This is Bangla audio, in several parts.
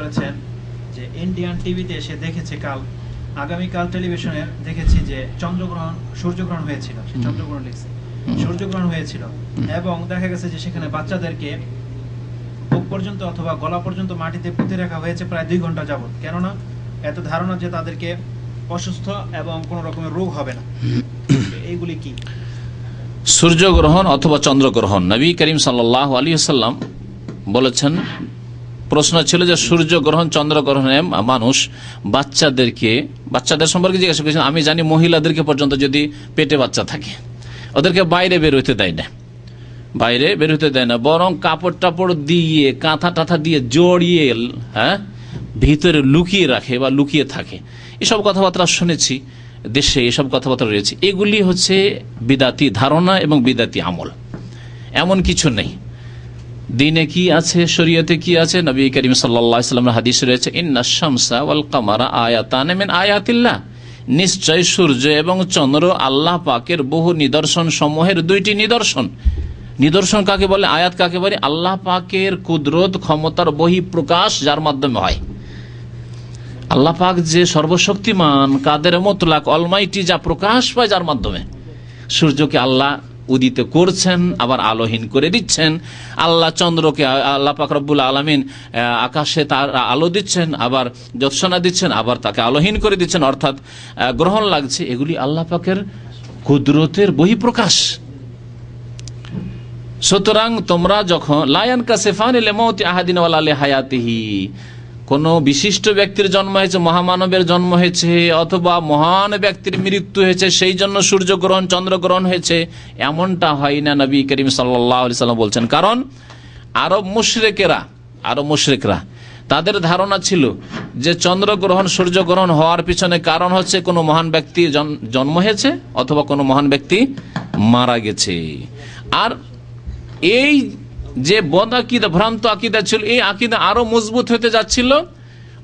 করেছেন যে ইন্ডিয়ান টিভিতে এসে দেখেছে কাল আগামীকাল টেলিভিশনে দেখেছি যে চন্দ্রগ্রহণ সূর্যগ্রহণ হয়েছিল সে চন্দ্রগ্রহণ লিখছে। সূর্যগ্রহণ হয়েছিল এবং দেখা গেছে যে সেখানে বাচ্চাদেরকে বুক পর্যন্ত অথবা গলা পর্যন্ত মাটিতে পুঁতে রাখা হয়েছে প্রায় দুই ঘণ্টা যাবত কেননা এত ধারণা যে তাদেরকে অসুস্থ এবং কোনো রকমের রোগ হবে না। এইগুলি কি? সূর্যগ্রহণ অথবা চন্দ্রগ্রহণ। নবী করিম সাল্লাহ আলী সাল্লাম বলেছেন প্রশ্ন ছিল যে সূর্যগ্রহণ চন্দ্রগ্রহণে মানুষ বাচ্চাদেরকে, বাচ্চাদের সম্পর্কে জিজ্ঞাসা করেছেন আমি জানি মহিলাদেরকে পর্যন্ত যদি পেটে বাচ্চা থাকে, ওদেরকে বাইরে বের হইতে দেয় না। বাইরে বের হতে দেয় না, বরং কাপড় টাপড় দিয়ে, কাঁথা টাথা দিয়ে জড়িয়ে হ্যাঁ ভিতরে লুকিয়ে রাখে বা লুকিয়ে থাকে। এসব কথাবার্তা শুনেছি, দেশে এসব কথাবার্তা রয়েছে। এগুলি হচ্ছে বিদাতি ধারণা এবং বিদাতি আমল। এমন কিছু নেই। দিনে কি আছে, শরীয়তে কি আছে? নবী করিম সাল্লামের হাদিস রয়েছে, ইন্না শামসা নিশ্চয় সূর্য এবং চন্দ্র আল্লাহ পাকের বহু নিদর্শন সমূহের দুইটি নিদর্শন। নিদর্শন কাকে বলে, আয়াত কাকে বলে? আল্লাহ পাকের কুদরত, ক্ষমতার বহি প্রকাশ যার মাধ্যমে হয়। আল্লাহ পাক যে সর্বশক্তিমান, কাদের মতলাক, অলমাইটি যা প্রকাশ পায়, যার মাধ্যমে। সূর্যকে আল্লাহ উদিত করছেন, আবার আলোহীন করে দিচ্ছেন। আল্লাহ চন্দ্রকে, আল্লাহ পাক রব্বুল আলমিন আকাশে তার আলো দিচ্ছেন, আবার যৎসনা দিচ্ছেন, আবার তাকে আলোহীন করে দিচ্ছেন। অর্থাৎ গ্রহণ লাগছে, এগুলি আল্লাহ পাকের কুদরতের বহিঃপ্রকাশ। সুতরাং তোমরা যখন, লায়ন কাসেফান আহাদিন হায়াতিহি কোন বিশিষ্ট ব্যক্তির জন্ম হয়েছে, মহামানবের জন্ম হয়েছে, অথবা মহান ব্যক্তির মৃত্যু হয়েছে, সেই জন্য সূর্যগ্রহণ, চন্দ্রগ্রহণ হয়েছে, এমনটা হয় না নবী করিম সাল্লাম বলছেন। কারণ আরব মুশরেকেরা, আরব মুশরেকরা, তাদের ধারণা ছিল যে চন্দ্রগ্রহণ, সূর্যগ্রহণ হওয়ার পিছনে কারণ হচ্ছে কোনো মহান ব্যক্তি জন- জন্ম হয়েছে অথবা কোনো মহান ব্যক্তি মারা গেছে। আর এই যে বদ আকিদা, ভ্রান্ত আকিদা ছিল, এই আকিদা আরও মজবুত হতে যাচ্ছিল।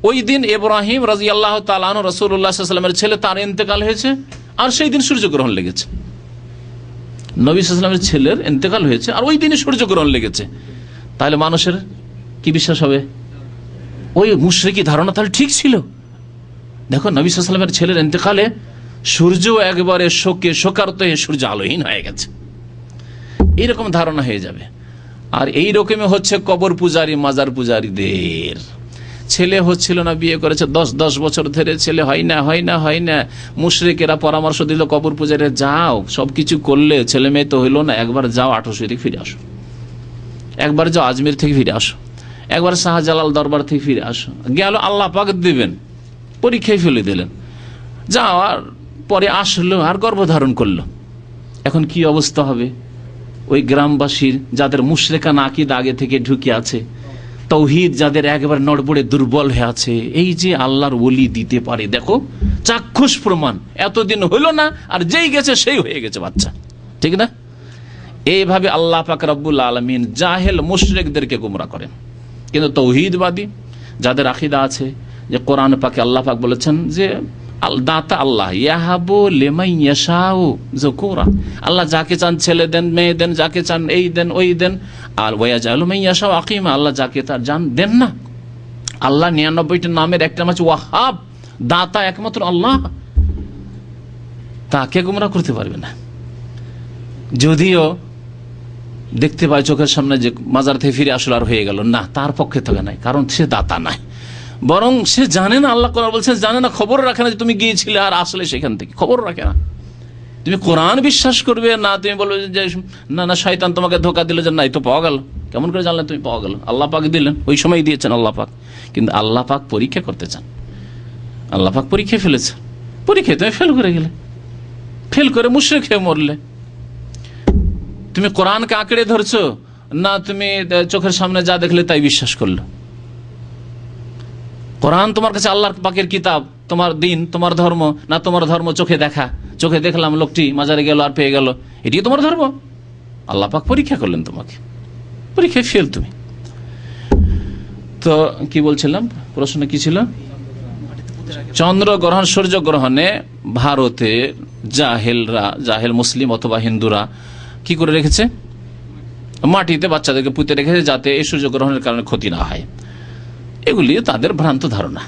ওই দিন ইব্রাহিম রাজি আল্লাহ তালান রসুল্লাহামের ছেলে তার ইন্তেকাল হয়েছে, আর সেই দিন সূর্যগ্রহণ লেগেছে। নবী সাল্লামের ছেলের ইন্তেকাল হয়েছে, আর ওই দিনে সূর্যগ্রহণ লেগেছে। তাহলে মানুষের কি বিশ্বাস হবে? ওই মুশ্রিকি ধারণা তাহলে ঠিক ছিল? দেখো, নবী ছেলের ইন্তেকালে সূর্য একবারে শোকে শোকারত হয়ে সূর্য আলোহীন হয়ে গেছে। এইরকম ধারণা হয়ে যাবে। আর এই রকমই হচ্ছে কবর পূজারি, মাজার পূজারীদের। ছেলে হচ্ছিল না, বিয়ে করেছে দশ দশ বছর ধরে ছেলে, হয় না হয় না হয় না। মুশরিকেরা পরামর্শ দিল, কবর পূজারে যাও সব কিছু করলে ছেলে মেয়ে তো হইল না, একবার যাও আঠাশো থেকে ফিরে আসো। একবার যাও আজমির থেকে ফিরে আসো। একবার শাহজালাল দরবার থেকে ফিরে আসো। গেল আল্লাহ পাক দিবেন, পরীক্ষায় ফেলে দিলেন। যাও আর পরে আসলো, আর গর্ভধারণ করল। এখন কি অবস্থা হবে? ওই গ্রামবাসীর যাদের মুশরেকা নাকিদ আগে থেকে ঢুকে আছে, তৌহিদ যাদের একবার নড়বড়ে দুর্বল হয়ে আছে, এই যে আল্লাহর ওলি দিতে পারে, দেখো, চাক্ষুষ প্রমাণ, এতদিন হইল না, আর যেই গেছে সেই হয়ে গেছে বাচ্চা, ঠিক না? এইভাবে আল্লাহ পাক রব্বুল আলমিন জাহেল মুশরেকদেরকে গুমরা করেন। কিন্তু তৌহিদবাদী যাদের আকিদা আছে, যে কোরআন পাকে আল্লাহ পাক বলেছেন যে দাতা আল্লাহ। ইয়াহাবো লেমাই ইয়াশাও জকুরা আল্লাহ যাকে চান ছেলে দেন, মেয়ে দেন, যাকে চান এই দেন, ওই দেন। আর ওয়া জালু মাই ইয়াশাও আকিমা। আল্লাহ যাকে তার জান দেন না। আল্লাহ নিরানব্বইটি নামের একটা নাম হচ্ছে ওয়াহাব। দাতা একমাত্র আল্লাহ। তাকে গুমরা করতে পারবে না। যদিও দেখতে পায় চোখের সামনে যে মাজার থেকে ফিরে আসলে আর হয়ে গেল। না, তার পক্ষে থেকে নাই, কারণ সে দাতা নাই। বরং সে জানে না, আল্লাহ কোরআন বলছেন, জানে না, খবর রাখে না যে তুমি গিয়েছিলে আর আসলে সেখান থেকে। খবর রাখে না। তুমি কোরআন বিশ্বাস করবে না, তুমি বলবে যে না না, শয়তান তোমাকে ধোকা দিল যে, না তো পাওয়া গেল। কেমন করে জানলে তুমি পাওয়া গেল? আল্লাহ পাক দিলেন, ওই সময় দিয়েছেন আল্লাহ পাক। কিন্তু আল্লাহ পাক পরীক্ষা করতে চান। আল্লাহ পাক পরীক্ষা ফেলেছে। পরীক্ষায় তুমি ফেল করে গেলে। ফেল করে মুশ্রে খেয়ে মরলে। তুমি কোরআনকে আঁকড়ে ধরছো, না, তুমি চোখের সামনে যা দেখলে তাই বিশ্বাস করল। কোরআন তোমার কাছে আল্লাহর পাকের কিতাব, তোমার দিন, তোমার ধর্ম, না তোমার ধর্ম চোখে দেখা? চোখে দেখলাম লোকটি মাজারে গেল আর পেয়ে গেল। এটি তোমার ধর্ম। আল্লাহ পাক পরীক্ষা করলেন তোমাকে। পরীক্ষায় ফেল তুমি। তো কি বলছিলাম? প্রশ্ন কি ছিল? চন্দ্রগ্রহণ সূর্যগ্রহণে ভারতে জাহেলরা, জাহেল মুসলিম অথবা হিন্দুরা কি করে রেখেছে? মাটিতে বাচ্চাদেরকে পুঁতে রেখেছে যাতে এই সূর্যগ্রহণের কারণে ক্ষতি না হয়। এগুলি তাদের ভ্রান্ত ধারণা।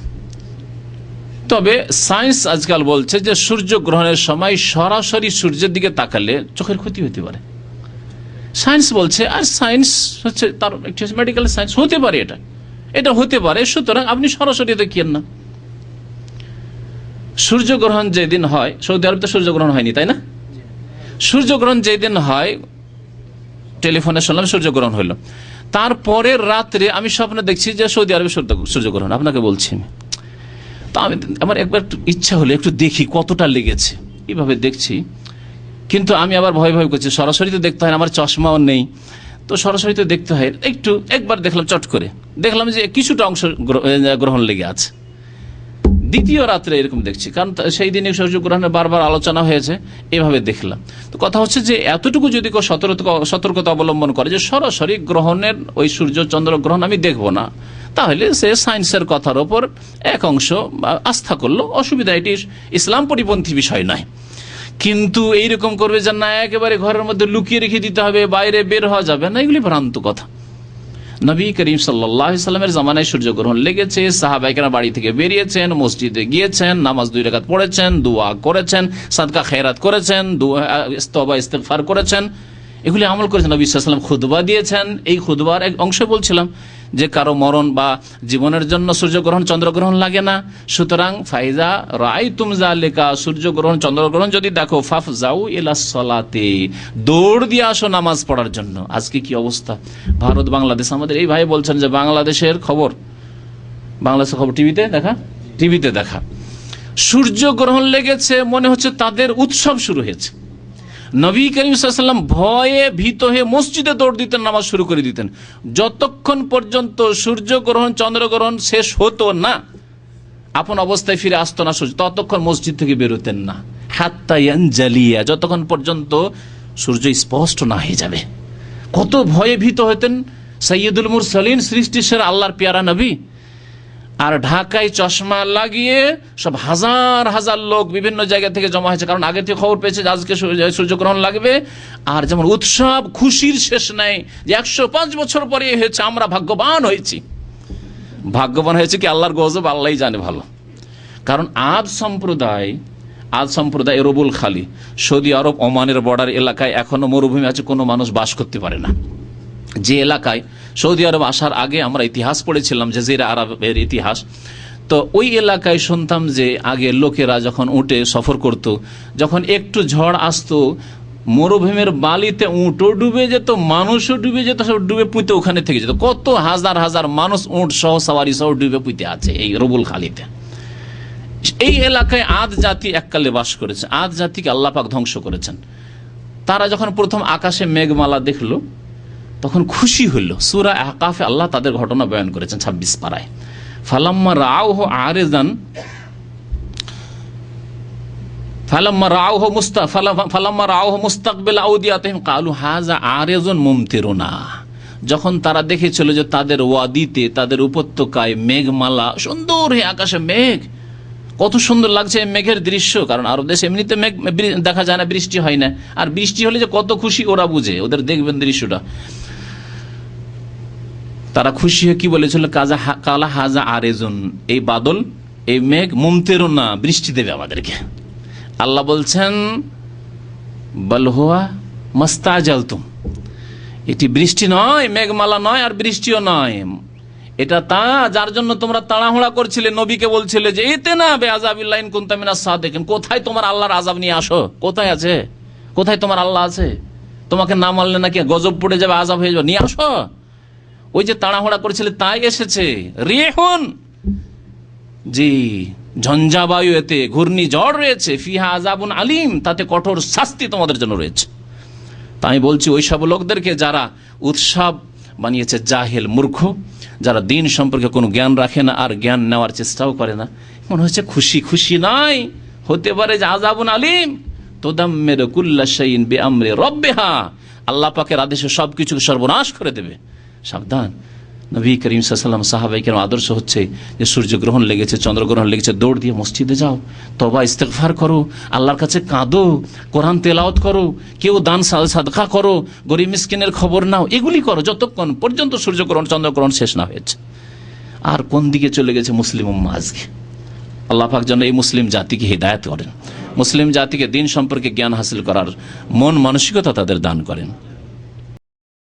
তবে সায়েন্স আজকাল বলছে যে সূর্য গ্রহণের সময় সরাসরি সূর্যের দিকে তাকালে চোখের ক্ষতি হতে পারে। সায়েন্স বলছে, আর সায়েন্স হচ্ছে তার একটি মেডিকেল সায়েন্স হতে পারে এটা। এটা হতে পারে, সুতরাং আপনি সরাসরি দেখিয়েন না। সূর্যগ্রহণ যেদিন হয়, সৌদি আরব তো সূর্যগ্রহণ হয়নি, তাই না? সূর্যগ্রহণ যেদিন হয় টেলিফোনে শুনলাম সূর্যগ্রহণ হলো তারপরের রাত্রে আমি স্বপ্ন দেখছি যে সৌদি আরবে সূর্য- সূর্যগ্রহণ আপনাকে বলছি আমি। তা আমি আমার একবার ইচ্ছা হলো একটু দেখি কতটা লেগেছে। এইভাবে দেখছি। কিন্তু আমি আবার ভয় ভয় করছি। সরাসরি তো দেখতে হয় আমার চশমাও নেই। তো সরাসরি তো দেখতে হয়। একটু একবার দেখলাম চট করে। দেখলাম যে কিছুটা অংশ গ্র- গ্রহণ লেগে আছে। দ্বিতীয় রাত্রে এরকম দেখছি। কারণ সেই দিনে সূর্যগ্রহণের বারবার আলোচনা হয়েছে, এভাবে দেখলাম। তো কথা হচ্ছে যে, এতটুকু যদি কেউ সতর্ক সতর্কতা অবলম্বন করে যে, সরাসরি গ্রহণের ওই সূর্য, চন্দ্র গ্রহণ আমি দেখব না, তাহলে সে সায়েন্সের কথার ওপর এক অংশ আস্থা করল, অসুবিধা এটি ইসলাম পরিপন্থী বিষয় নয়। কিন্তু এইরকম করবে যে, না, একেবারে ঘরের মধ্যে লুকিয়ে রেখে দিতে হবে, বাইরে বের হওয়া যাবে না, এগুলি ভ্রান্ত কথা। নবী করিম সাল্লামের জামানায় সূর্যগ্রহণ লেগেছে সাহাবাইকেরা বাড়ি থেকে বেরিয়েছেন, মসজিদে গিয়েছেন, নামাজ দুই রেখাত পড়েছেন, দোয়া করেছেন, সাদকা খেরাত করেছেন ইস্তবা ইস্তেফার করেছেন। এগুলি আমল করেছেন নবী সাল্লাম খুদবা দিয়েছেন। এই খুদবার এক অংশ বলছিলাম যে কারও মরণ বা জীবনের জন্য সূর্যগ্রহণ, চন্দ্রগ্রহণ লাগে না। সুতরাং, ফাইজা রাই তুমজা লেখা সূর্যগ্রহণ, চন্দ্রগ্রহণ যদি দেখো ফাফ যাও এলা সলাতে, দৌড় দিয়ে আসো নামাজ পড়ার জন্য। আজকে কি অবস্থা? ভারত, বাংলাদেশ, আমাদের এই ভাই বলছেন যে বাংলাদেশের খবর। বাংলাদেশের খবর টিভিতে দেখা? টিভিতে দেখা। সূর্যগ্রহণ লেগেছে, মনে হচ্ছে তাদের উৎসব শুরু হয়েছে। নবী করিম সাল্লাম ভয়ে ভীত হয়ে মসজিদে দৌড় দিতেন, নামাজ শুরু করে দিতেন। যতক্ষণ পর্যন্ত সূর্যগ্রহণ, চন্দ্রগ্রহণ শেষ হতো না, আপন অবস্থায় ফিরে আসতো না সূর্য, ততক্ষণ মসজিদ থেকে বেরোতেন না। হাত্তায়ান জালিয়া যতক্ষণ পর্যন্ত সূর্য স্পষ্ট না হয়ে যাবে। কত ভয়ে ভীত হতেন সৈয়দুল মুরসালিন সৃষ্টি সেরা আল্লাহর পেয়ারা নবী। আর ঢাকায় চশমা লাগিয়ে সব হাজার হাজার লোক বিভিন্ন জায়গা থেকে জমা হয়েছে। কারণ আগে থেকে খবর পেয়েছে যে আজকে সূর্যগ্রহণ লাগবে। আর যেমন উৎসব খুশির শেষ নাই যে একশো পাঁচ বছর পরে হয়েছে, আমরা ভাগ্যবান হয়েছি। ভাগ্যবান হয়েছে কি? আল্লাহর গজব আল্লাহ জানে ভালো। কারণ আজ সম্প্রদায় আজ সম্প্রদায় রবুল খালি। সৌদি আরব, ওমানের বর্ডার এলাকায় এখনও মরুভূমি আছে, কোনো মানুষ বাস করতে পারে না। যে এলাকায় সৌদি আরব আসার আগে আমরা ইতিহাস পড়েছিলাম, জাজিরা আরবের ইতিহাস। তো ওই এলাকায় শুনতাম যে আগে লোকেরা যখন উঠে সফর করত, যখন একটু ঝড় আসতো, মরুভূমির বালিতে উঁটও ডুবে যেত, মানুষও ডুবে যেত, সব ডুবে পুঁতে ওখানে থেকে যেত। কত হাজার হাজার মানুষ উঁট সহ সাওয়ারি সহ ডুবে পুঁতে আছে এই রবুল খালিতে। এই এলাকায় আদ জাতি এককালে বাস করেছে, আদ জাতিকে আল্লাপাক ধ্বংস করেছেন। তারা যখন প্রথম আকাশে মেঘমালা দেখল তখন খুশি হইল। সুরা আকাফে আল্লাহ তাদের ঘটনা বয়ান করেছেন ছাব্বিশ পাড়ায় ফালাম্মা রাও হো আরেজান ফালাম্মা রাও হো মুস্তা ফালাম্মা রাও হো মুস্তাকবেল আউদিয়াতহিম। কালু হাজা আরেজন মুমতিরুনা। যখন তারা দেখেছিল যে তাদের ওয়াদিতে, তাদের উপত্যকায় মেঘমালা, সুন্দর হয়ে আকাশে মেঘ। কত সুন্দর লাগছে মেঘের দৃশ্য, কারণ আরব দেশে এমনিতে মেঘ দেখা যায় না, বৃষ্টি হয় না। আর বৃষ্টি হলে যে কত খুশি ওরা বুঝে, ওদের দেখবেন দৃশ্যটা। তারা খুশি হয়ে কি বলেছিল? কাজা কালা হাজা আরেজন। এই বাদল, এই মেঘ মুমতেরও না, বৃষ্টি দেবে আমাদেরকে। আল্লাহ বলছেন বলহুয়া মস্তা জলতুম এটি বৃষ্টি নয়, মেঘমালা নয়, আর বৃষ্টিও নয়। এটা তা যার জন্য তোমরা তাড়াহুড়া করছিলে, নবীকে বলছিলে যে, এতে না বে আজাবিল্লাইন কুন্তামিনা সা দেখেন কোথায় তোমার আল্লাহর আজাব নিয়ে আসো? কোথায় আছে? কোথায় তোমার আল্লাহ আছে? তোমাকে না মানলে নাকি গজব পড়ে যাবে আজাব হয়ে যাবে। নিয়ে আসো। ওই যে তাড়াহুড়া করেছিলে তাই এসেছে। রেহন। জি, ঝঞ্ঝাবায়ু এতে ঘূর্ণি ঝড় রয়েছে। ফিহা আজাবুন আলিম, তাতে কঠোর শাস্তি তোমাদের জন্য রয়েছে। তাই বলছি, ওই সব লোকদেরকে যারা উৎসব বানিয়েছে জাহেল মূর্খ, যারা দিন সম্পর্কে কোনো জ্ঞান রাখে না আর জ্ঞান নেওয়ার চেষ্টাও করে না, মনে হচ্ছে খুশি খুশি নাই। হতে পারে যে আজাবুন আলিম, তোদাম্মের কুল্লা শাইন বে আমরে রব্বেহা, আল্লাহ পাকের আদেশে সবকিছু সর্বনাশ করে দেবে। সাবধান। নবী করিম সাল্লাম সাহাবাই কেন আদর্শ হচ্ছে যে সূর্যগ্রহণ লেগেছে চন্দ্রগ্রহণ লেগেছে, দৌড় দিয়ে মসজিদে যাও তবা ইস্তেকফার করো, আল্লাহর কাছে কাঁদো, কোরআন তেলাওত করো, কেউ দান সা- সাদকা করো, গরিব মিসকিনের খবর নাও, এগুলি করো যতক্ষণ পর্যন্ত সূর্যগ্রহণ চন্দ্রগ্রহণ শেষ না হয়েছে। আর কোন দিকে চলে গেছে মুসলিম উম্মা আজকে? আল্লাহ পাক যেন এই মুসলিম জাতিকে হৃদায়ত করেন। মুসলিম জাতিকে দিন সম্পর্কে জ্ঞান হাসিল করার মন মানসিকতা তাদের দান করেন।